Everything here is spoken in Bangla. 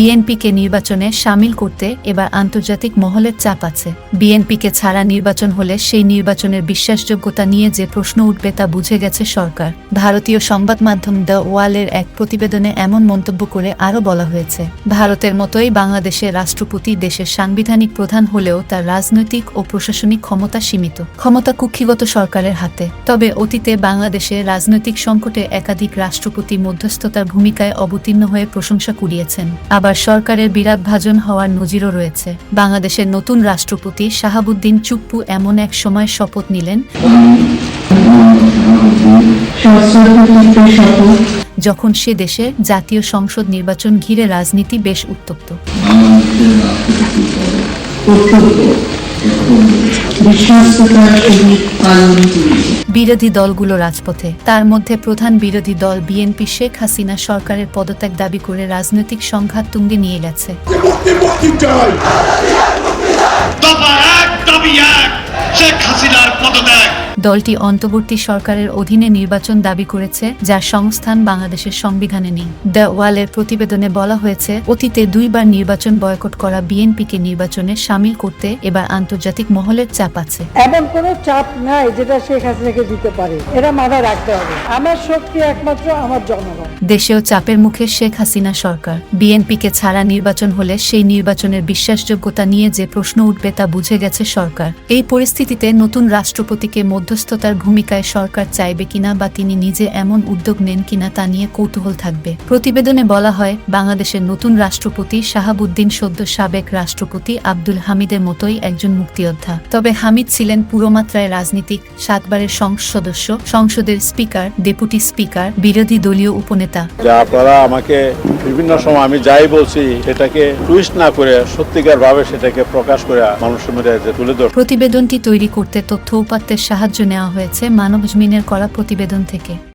বিএনপিকে নির্বাচনে সামিল করতে এবার আন্তর্জাতিক মহলের চাপ আছে। বিএনপিকে ছাড়া নির্বাচন হলে সেই নির্বাচনের বিশ্বাসযোগ্যতা নিয়ে যে প্রশ্ন উঠবে তা বুঝে গেছে সরকার। ভারতীয় সংবাদ মাধ্যম দ্য ওয়ালের এক প্রতিবেদনে এমন মন্তব্য করে আরও বলা হয়েছে, ভারতের মতোই বাংলাদেশের রাষ্ট্রপতি দেশের সাংবিধানিক প্রধান হলেও তার রাজনৈতিক ও প্রশাসনিক ক্ষমতা সীমিত, ক্ষমতা কুক্ষিগত সরকারের হাতে। তবে অতীতে বাংলাদেশে রাজনৈতিক সংকটে একাধিক রাষ্ট্রপতি মধ্যস্থতার ভূমিকায় অবতীর্ণ হয়ে প্রশংসা কুড়িয়েছেন। আবার সরকারের বিরাট ভাজন হওয়ার নজিরও রয়েছে। বাংলাদেশের নতুন রাষ্ট্রপতি শাহাবুদ্দিন চুপ্পু এমন এক সময় শপথ নিলেন। যখন সে দেশে জাতীয় সংসদ নির্বাচন ঘিরে রাজনীতি বেশ উত্তপ্ত। পালন করিব বিরোধী দলগুলো রাজপথে। তার মধ্যে প্রধান বিরোধী দল বিএনপি শেখ হাসিনা সরকারের পদত্যাগ দাবি করে রাজনৈতিক সংঘাত তুঙ্গে নিয়ে গেছে মুক্তি মুক্তি চাই দফা এক দাবি এক শেখ হাসিনার পদত্যাগ দলটি অন্তর্বর্তী সরকারের অধীনে নির্বাচন দাবি করেছে যার সংস্থান বাংলাদেশের সংবিধানে নেই। দ্য ওয়ালের প্রতিবেদনে বলা হয়েছে অতীতে দুইবার নির্বাচন বয়কট করা বিএনপিকে নির্বাচনে সামিল করতে এবার আন্তর্জাতিক মহলের চাপ আছে। এমন কোনো চাপ নাই যেটা শেখ হাসিনাকে দিতে পারে। এটা মাথায় রাখতে হবে। আমার শক্তি একমাত্র আমার জনগণ। দেশেও চাপের মুখে শেখ হাসিনা সরকার। বিএনপিকে ছাড়া নির্বাচন হলে সেই নির্বাচনের বিশ্বাসযোগ্যতা নিয়ে যে প্রশ্ন উঠবে তা বুঝে গেছে সরকার। এই পরিস্থিতিতে নতুন রাষ্ট্রপতিকে মধ্যস্থতার ভূমিকায় সরকার চাইবে কিনা বা তিনি নিজে এমন উদ্যোগ নেন কিনা তা নিয়ে কৌতূহল থাকবে। প্রতিবেদনে বলা হয়, বাংলাদেশের নতুন রাষ্ট্রপতি শাহাবুদ্দিন সদ্য সাবেক রাষ্ট্রপতি আব্দুল হামিদের মতোই একজন মুক্তিযোদ্ধা। তবে হামিদ ছিলেন পুরোমাত্রায় রাজনীতিক, সাতবারের সংসদ সদস্য, সংসদের স্পিকার, ডেপুটি স্পিকার, বিরোধী দলীয় উপনেতা। আপনারা আমাকে বিভিন্ন সময় আমি যাই বলছি, এটাকে টুইস্ট না করে সত্যিকার ভাবে সেটাকে প্রকাশ করে মানুষের মধ্যে তুলে ধর প্রতিবেদনটি তৈরি করতে তথ্য উপাত্তের সাহায্য নেওয়া হয়েছে মানব জমিনের করা প্রতিবেদন থেকে।